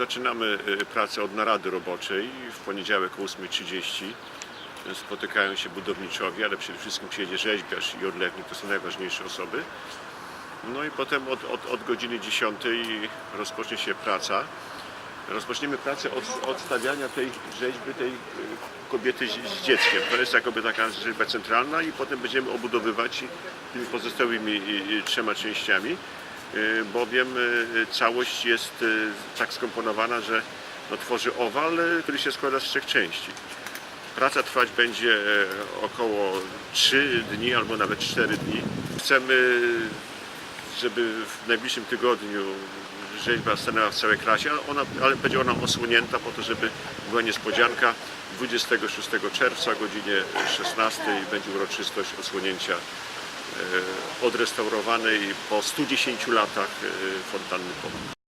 Zaczynamy y, pracę od narady roboczej w poniedziałek o 8.30. Spotykają się budowniczowie, ale przede wszystkim przyjedzie rzeźbiarz i odlewnik, to są najważniejsze osoby. No i potem od, od, od godziny 10 rozpocznie się praca. Rozpoczniemy pracę od, od stawiania tej rzeźby, tej y, kobiety z, dzieckiem. To jest jakoby taka rzeźba centralna i potem będziemy obudowywać tymi pozostałymi y, y, trzema częściami, y, bowiem y, całość jest y, tak skomponowana, że no, tworzy owal, y, który się składa z trzech części. Praca trwać będzie e, około 3 dni albo nawet 4 dni. Chcemy, żeby w najbliższym tygodniu rzeźba stanęła w całej krasie, ale ona, ale będzie ona osłonięta po to, żeby była niespodzianka. 26 czerwca o godzinie 16 będzie uroczystość osłonięcia odrestaurowanej po 110 latach e, fontanny Pomnik.